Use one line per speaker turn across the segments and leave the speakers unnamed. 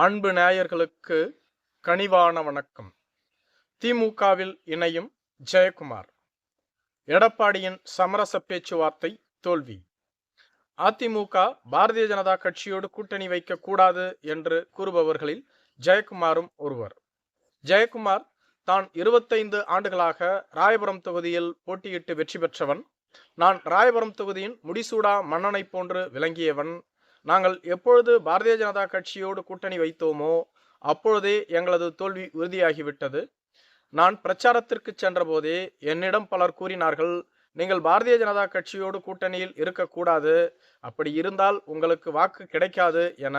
அன்பு நேயர்களுக்கு கனிவான வணக்கம். திமுகவில் இணையும் ஜெயக்குமார். எடப்பாடியின் சமரச பேச்சுவார்த்தை தோல்வி. அதிமுக பாரதிய ஜனதா கட்சியோடு கூட்டணி வைக்க கூடாது என்று கூறுபவர்களில் ஜெயக்குமாரும் ஒருவர். ஜெயக்குமார் தான் இருபத்தைந்து ஆண்டுகளாக ராயபுரம் தொகுதியில் போட்டியிட்டு வெற்றி பெற்றவன். நான் ராயபுரம் தொகுதியின் முடிசூடா மன்னனை போன்று விளங்கியவன். நாங்கள் எப்பொழுது பாரதிய ஜனதா கட்சியோடு கூட்டணி வைத்தோமோ அப்பொழுதே எங்களது தோல்வி உறுதியாகிவிட்டது. நான் பிரச்சாரத்திற்கு சென்றபோதே என்னிடம் பலர் கூறினார்கள் நீங்கள் பாரதிய ஜனதா கட்சியோடு கூட்டணியில் இருக்கக்கூடாது. அப்படி இருந்தால் உங்களுக்கு வாக்கு கிடைக்காது என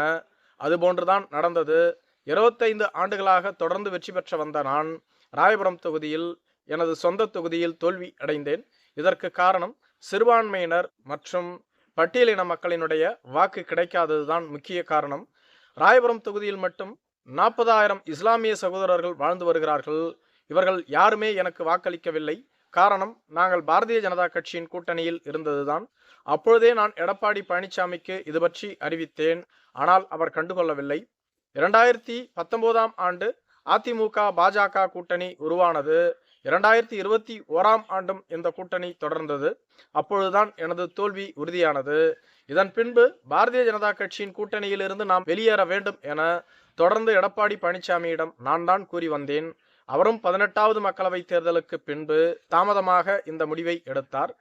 அதுபோன்றுதான் நடந்தது. இருபத்தைந்து ஆண்டுகளாக தொடர்ந்து வெற்றி பெற்ற வந்த நான் ராயபுரம் தொகுதியில் எனது சொந்த தொகுதியில் தோல்வி அடைந்தேன். இதற்கு காரணம் சிறுபான்மையினர் மற்றும் பட்டியலின மக்களினுடைய வாக்கு கிடைக்காததுதான் முக்கிய காரணம். ராயபுரம் தொகுதியில் மட்டும் நாற்பதாயிரம் இஸ்லாமிய சகோதரர்கள் வாழ்ந்து வருகிறார்கள். இவர்கள் யாருமே எனக்கு வாக்களிக்கவில்லை. காரணம் நாங்கள் பாரதிய ஜனதா கட்சியின் கூட்டணியில் இருந்ததுதான். அப்பொழுதே நான் எடப்பாடி பழனிசாமிக்கு இது பற்றி அறிவித்தேன். ஆனால் அவர் கண்டுகொள்ளவில்லை. இரண்டாயிரத்தி பத்தொன்பதாம் ஆண்டு அதிமுக பாஜக கூட்டணி உருவானது. இரண்டாயிரத்தி இருபத்தி ஓராம் ஆண்டும் இந்த கூட்டணி தொடர்ந்தது. அப்பொழுதுதான் எனது தோல்வி உறுதியானது. இதன் பின்பு பாரதிய ஜனதா கட்சியின் கூட்டணியிலிருந்து நாம் வெளியேற வேண்டும் என தொடர்ந்து எடப்பாடி பழனிசாமியிடம் நான் தான் கூறி வந்தேன். அவரும் பதினெட்டாவது மக்களவைத் தேர்தலுக்கு பின்பு தாமதமாக இந்த முடிவை எடுத்தார்.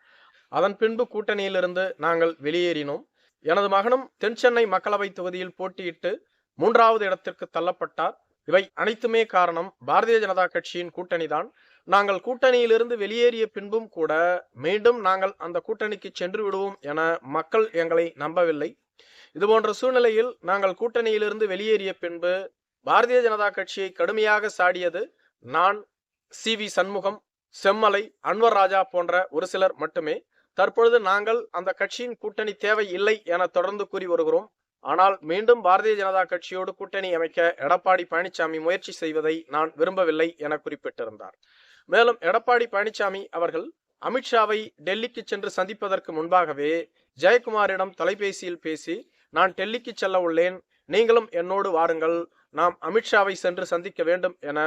அதன் பின்பு கூட்டணியிலிருந்து நாங்கள் வெளியேறினோம். எனது மகனும் தென்சென்னை மக்களவை தொகுதியில் போட்டியிட்டு மூன்றாவது இடத்திற்கு தள்ளப்பட்டார். இவை அனைத்துமே காரணம் பாரதிய ஜனதா கட்சியின் கூட்டணிதான். நாங்கள் கூட்டணியிலிருந்து வெளியேறிய பின்பும் கூட மீண்டும் நாங்கள் அந்த கூட்டணிக்கு சென்று விடுவோம் என மக்கள் எங்களை நம்பவில்லை. இதுபோன்ற சூழ்நிலையில் நாங்கள் கூட்டணியிலிருந்து வெளியேறிய பின்பு பாரதிய ஜனதா கட்சியை கடுமையாக சாடியது நான் சி. வி. சண்முகம் செம்மலை அன்வர் ராஜா போன்ற ஒரு சிலர் மட்டுமே. தற்பொழுது நாங்கள் அந்த கட்சியின் கூட்டணி தேவை இல்லை என தொடர்ந்து கூறி வருகிறோம். ஆனால் மீண்டும் பாரதிய ஜனதா கட்சியோடு கூட்டணி அமைக்க எடப்பாடி பழனிசாமி முயற்சி செய்வதை நான் விரும்பவில்லை என குறிப்பிட்டிருந்தார். மேலும் எடப்பாடி பழனிசாமி அவர்கள் அமித்ஷாவை டெல்லிக்கு சென்று சந்திப்பதற்கு முன்பாகவே ஜெயக்குமாரிடம் தொலைபேசியில் பேசி நான் டெல்லிக்கு செல்ல உள்ளேன். நீங்களும் என்னோடு வாருங்கள். நாம் அமித்ஷாவை சென்று சந்திக்க வேண்டும் என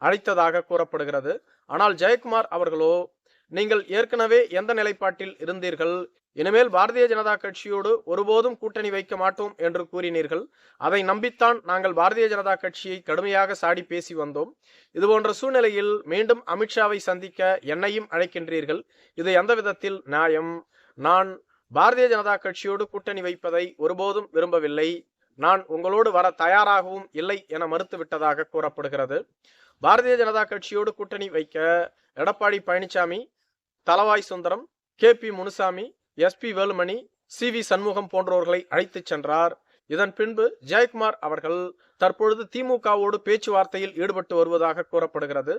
அழைத்ததாக கூறப்படுகிறது. ஆனால் ஜெயக்குமார் அவர்களோ நீங்கள் ஏற்கனவே எந்த நிலைப்பாட்டில் இருந்தீர்கள்? இனிமேல் பாரதிய ஜனதா கட்சியோடு ஒருபோதும் கூட்டணி வைக்க மாட்டோம் என்று கூறினீர்கள். அதை நம்பித்தான் நாங்கள் பாரதிய ஜனதா கட்சியை கடுமையாக சாடி பேசி வந்தோம். இதுபோன்ற சூழ்நிலையில் மீண்டும் அமித்ஷாவை சந்திக்க என்னையும் அழைக்கின்றீர்கள். இது எந்த விதத்தில் நியாயம்? நான் பாரதிய ஜனதா கட்சியோடு கூட்டணி வைப்பதை ஒருபோதும் விரும்பவில்லை. நான் உங்களோடு வர தயாராகவும் இல்லை என மறுத்துவிட்டதாக கூறப்படுகிறது. பாரதிய ஜனதா கட்சியோடு கூட்டணி வைக்க Edappadi Palaniswami Thalavai Sundaram K. P. Munusamy S. P. Velumani C. V. Shanmugam போன்றவர்களை அழைத்துச் சென்றார். இதன் பின்பு ஜெயக்குமார் அவர்கள் தற்பொழுது திமுகவோடு பேச்சுவார்த்தையில் ஈடுபட்டு வருவதாக கூறப்படுகிறது.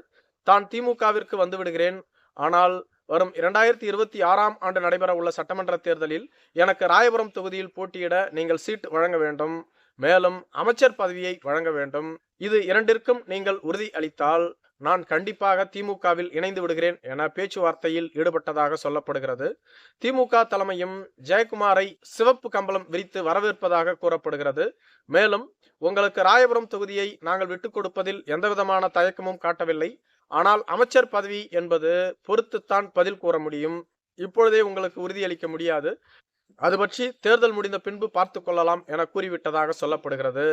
தான் திமுகவிற்கு வந்துவிடுகிறேன். ஆனால் வரும் இரண்டாயிரத்தி இருபத்தி ஆறாம் ஆண்டு நடைபெற உள்ள சட்டமன்ற தேர்தலில் எனக்கு ராயபுரம் தொகுதியில் போட்டியிட நீங்கள் சீட் வழங்க வேண்டும். மேலும் அமைச்சர் பதவியை வழங்க வேண்டும். இது இரண்டிற்கும் நீங்கள் உறுதி அளித்தால் நான் கண்டிப்பாக திமுகவில் இணைந்து விடுகிறேன் என பேச்சுவார்த்தையில் ஈடுபட்டதாக சொல்லப்படுகிறது. திமுக தலைமையும் ஜெயக்குமாரை சிவப்பு கம்பளம் விரித்து வரவேற்பதாக கூறப்படுகிறது. மேலும் உங்களுக்கு ராயபுரம் தொகுதியை நாங்கள் விட்டுக் கொடுப்பதில் எந்தவிதமான தயக்கமும் காட்டவில்லை. ஆனால் அமைச்சர் பதவி என்பது பொறுத்துத்தான் பதில் கூற முடியும். இப்பொழுதே உங்களுக்கு உறுதியளிக்க முடியாது. அது பற்றி தேர்தல் முடிந்த பின்பு பார்த்து கொள்ளலாம் என கூறிவிட்டதாக சொல்லப்படுகிறது.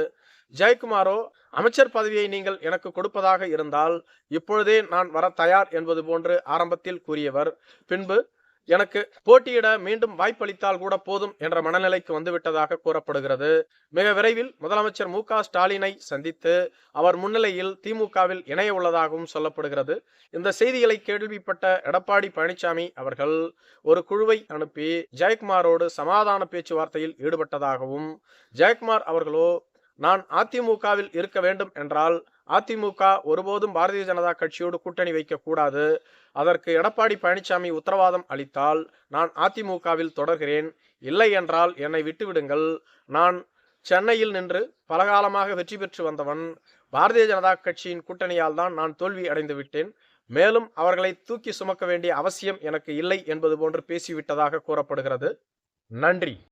ஜெயக்குமாரோ அமைச்சர் பதவியை நீங்கள் எனக்கு கொடுப்பதாக இருந்தால் இப்பொழுதே நான் வர தயார் என்பது போன்று ஆரம்பத்தில் கூறியவர். பின்பு எனக்கு போட்டியிட மீண்டும் வாய்ப்பளித்தால் கூட போதும் என்ற மனநிலைக்கு வந்துவிட்டதாக கூறப்படுகிறது. மிக விரைவில் முதலமைச்சர் மு ஸ்டாலினை சந்தித்து அவர் முன்னிலையில் திமுகவில் இணைய உள்ளதாகவும் சொல்லப்படுகிறது. இந்த செய்திகளை கேள்விப்பட்ட எடப்பாடி பழனிசாமி அவர்கள் ஒரு குழுவை அனுப்பி ஜெயக்குமாரோடு சமாதான பேச்சுவார்த்தையில் ஈடுபட்டதாகவும் ஜெயக்குமார் அவர்களோ நான் அதிமுகவில் இருக்க வேண்டும் என்றால் அதிமுக ஒருபோதும் பாரதிய ஜனதா கட்சியோடு கூட்டணி வைக்கக்கூடாது அதற்கு எடப்பாடி பழனிசாமி உத்தரவாதம் அளித்தால் நான் அதிமுகவில் தொடர்கிறேன். இல்லை என்றால் என்னை விட்டுவிடுங்கள். நான் சென்னையில் நின்று பலகாலமாக வெற்றி பெற்று வந்தவன். பாரதிய ஜனதா கட்சியின் கூட்டணியால் தான் நான் தோல்வி அடைந்து விட்டேன். மேலும் அவர்களை தூக்கி சுமக்க வேண்டிய அவசியம் எனக்கு இல்லை என்பது போன்று பேசிவிட்டதாக கூறப்படுகிறது. நன்றி.